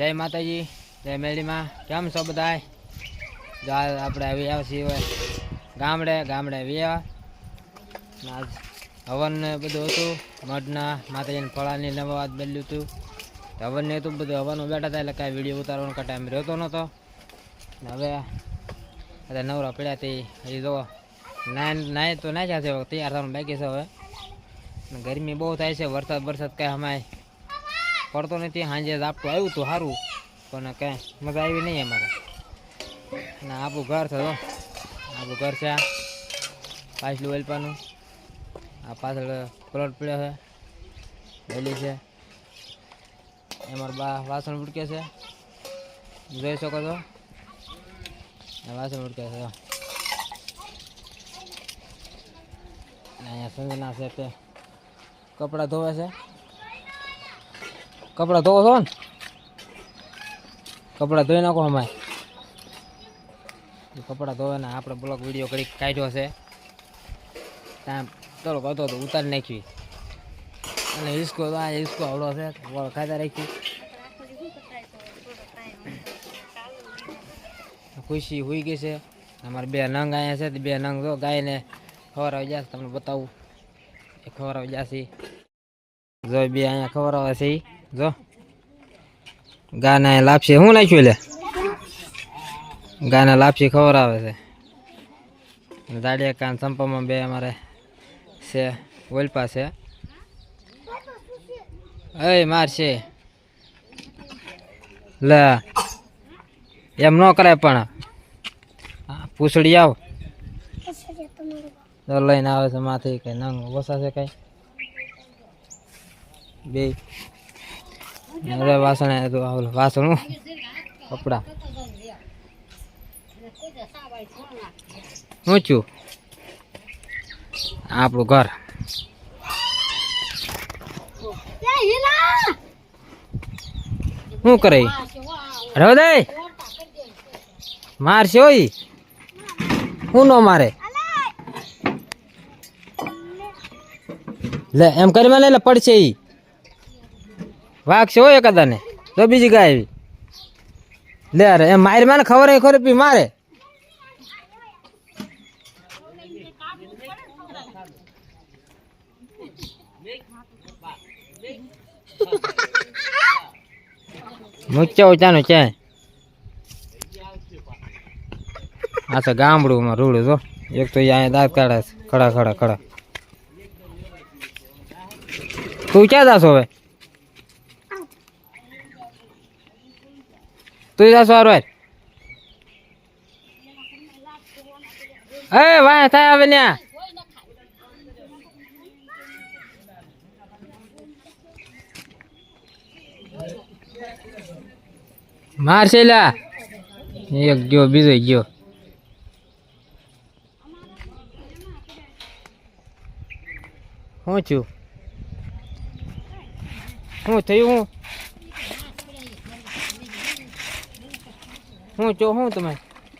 જય માતાજી, જય મેળીમાં. કેમ છો બધાય? જો આપણે આવી છીએ ગામડે ગામડે આવ્યા. આજ હવન બધું હતું. મઢના માતાજીને ફળાની નવા બદલ્યું હતું. તો હવન ને હતું બધું હવાનું બેઠા હતા એટલે કાંઈ વીડિયો ઉતારવાનો કાંઈ ટાઈમ રહેતો નહોતો. ને હવે અરે નવરા પડ્યા હતી હજી તો નાય નાય તો ના છે તૈયાર થવાનું બાકી છે હવે. ગરમી બહુ થાય છે, વરસાદ વરસાદ કાંઈ અમાય પડતો નથી સાંજે ઝાપટું આવ્યું હતું સારું પણ કાંઈ, મજા આવી નહીં અમારે. અને આપણું ઘર છે તો, આપણું ઘર છે આ પાછલું વેલપાનું. આ પાછળ પ્લોટ પડ્યો છે, વેલી છે. એમાં બા વાસણ ઉડકે છે. જોઈ શકો છો. વાસણ ઉડકે છે. અહીંયા સંજના છે તે કપડાં ધોવે છે. કપડાં ધોવો છો ને? કપડાં ધોઈ નાખો અમારે. કપડાં ધોવે ને આપણે બ્લોક વીડિયો કરી કાઢ્યો છે. ત્યાં થોડોક હતો તો ઉતારી નાખી અને હિસ્કો તો આ હિસ્કો આવડો છે ખાતા રાખી ખુશી હોઈ ગઈ છે. અમારે બે નંગ અહીંયા છે, બે નંગ જો ગાયને ખવડાવી જશે તમને બતાવું. એ ખવડાવી જશે જો બે અહીંયા ખવડાવે છે. ઈ. જો. ગાના લાપસી શું નાખ્યું લે? ગાના લાપસી ખબર આવે છે. દાડિયા કાન સંપામાં બે અમારે છે ઓલપા છે. એ માર છે. લે. એમ ન કરાય પણ. પૂછડી આવ. લઈને આવે છે માથે કઈ નંગ ઓછા છે કઈ. બે. હવે વાસણ વાસણ? કપડા. આપણું ઘર. શું કરે હૃદય મારશે ઓય હું ન મારે? લે, એમ કરી એટલે પડશે ઈ. છે હોય કદાને તો બીજી ગાય આવી. લે અરે, એમ મારી માને ખબર નહીં ખોરી પી મારે. મૂચ્યો ચાનો ક્યાંય. આ તો ગામડુંમાં રૂડું જો. એક તો અહીંયા દાંત કાઢે છે. ખડા ખડા ખડા. તું ક્યાં જાશો હવે? તું જા સવાર વાર એ વાય થાય આવે ને મારશે લા. એક ગયો, બીજો ગયો. શું છું? શું થયું, હું? શું ચો શું તમે?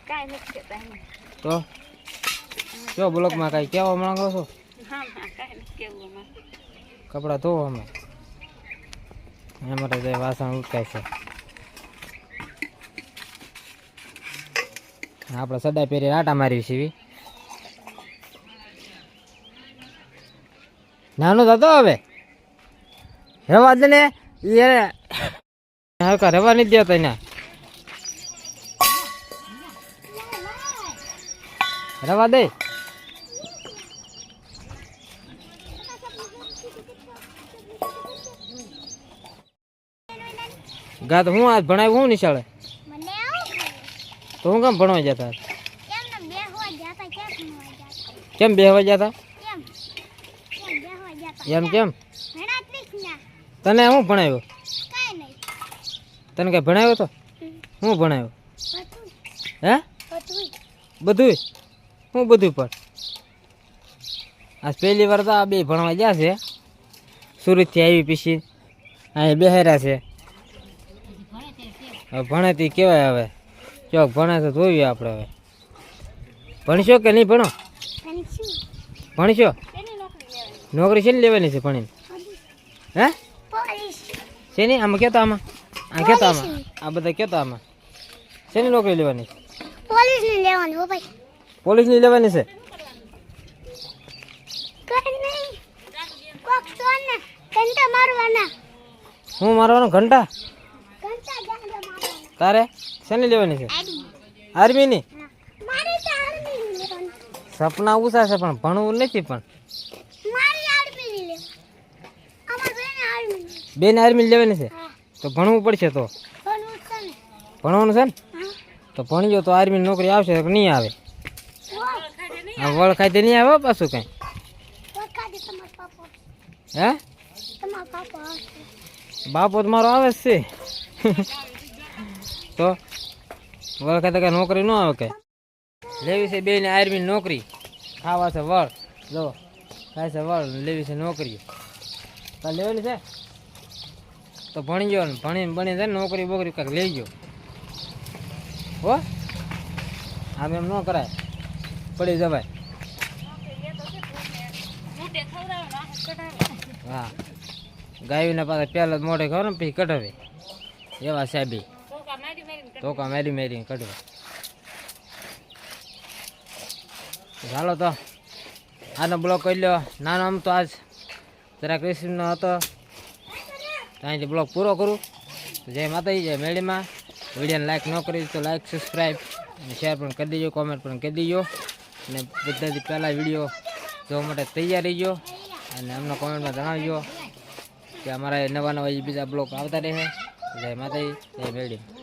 કાંઈ નથી કહેતા તો જો. બ્લોકમાં કાંઈ કહેવા માંગો છો? હા હા કપડાં ધોવો અમે. અમારે જે વાસણ ઉટકાય છે. આપણે સદાય પહેરી આટા મારી સીવી નાનો થતો હવે. રવા દે ને. એ હલકા રવા નથી દેતા એને. રવા દે. ગા તો હું આજ ભણાવ્યું હું નિશાળે? તો હું કેમ ભણવા જતા? કેમ બેહવા જતા એમ કેમ? તને હું ભણાવ્યો? તને કઈ ભણાવ્યો તો? હું ભણાવ્યો? હે? બધું હું બધું પણ આજ પહેલી વાર તો આ બે ભણવા ગયા છે. સુરતથી આવી પીસી અહીં બેહેરા છે. ભણે તે કહેવાય હવે. ચોક ભણે તો જોઈએ આપણે હવે. ભણશો કે નહીં ભણો? ભણશો? નોકરી છે ને લેવાની છે ભણીને? હે? શેની? આમાં કહેતો આમાં. આ કહેતા આમાં. આ બધા કહેતા આમાં. શેની નોકરી લેવાની પોલીસ ને લેવાનું ભાઈ. લેવાની છે? સોન ને કંટા મારવાના. હું મારવાનો ઘંટા? તારે? શેની લેવાની છે? આર્મીની? આર્મી ની સપના ઉષા છે પણ ભણવું નથી પણ. લેવાનું બેન આર્મી લેવાની છે? તો ભણવું પડશે તો. છે ભણવાનું છે ને? તો ભણજો તો આર્મી નોકરી આવશે કે નહીં આવે. આ વળખાય ખાઈ નહીં આવે પાછું કાંઈ. હે? બાપો તો મારો આવે છે. તો વળખાય તો કઈ નોકરી ન આવે કઈ. લેવી છે બેને આર્મી નોકરી. ખાવા છે વળ. લો ખાય છે વળ લેવી છે નોકરી. લેવાની છે? તો ભણી ગયો ને ભણીને ભણીને જાય નોકરી બોકરી કાંઈક લઈ ગયો. હો? આમ એમ ન કરાય. પડી જવાય. હા. ગાયને પાછા પહેલા જ મોઢે ખબર ને પછી કઢાવે. એવા સાહેબી. ધોકા મેરી મેરી કઢાવે. ચાલો તો, આનો બ્લોક કરી લ્યો. નાનો આમ તો આજ જરા રેસીપીનો હતો. ત્યાંથી બ્લોક પૂરો કરું. જે માતાજી, જય મેળીમાં. વિડીયોને લાઈક ન કરી તો લાઈક સબસ્ક્રાઈબ અને શેર પણ કરી દેજો કોમેન્ટ પણ કરી દેજો. અને બધાથી પહેલાં વીડિયો જોવા માટે તૈયાર રહીજો અને અમને કોમેન્ટમાં જણાવજો કે અમારા નવા નવા બીજા બ્લોક આવતા રહે. જય માતાજી, જય મેળી.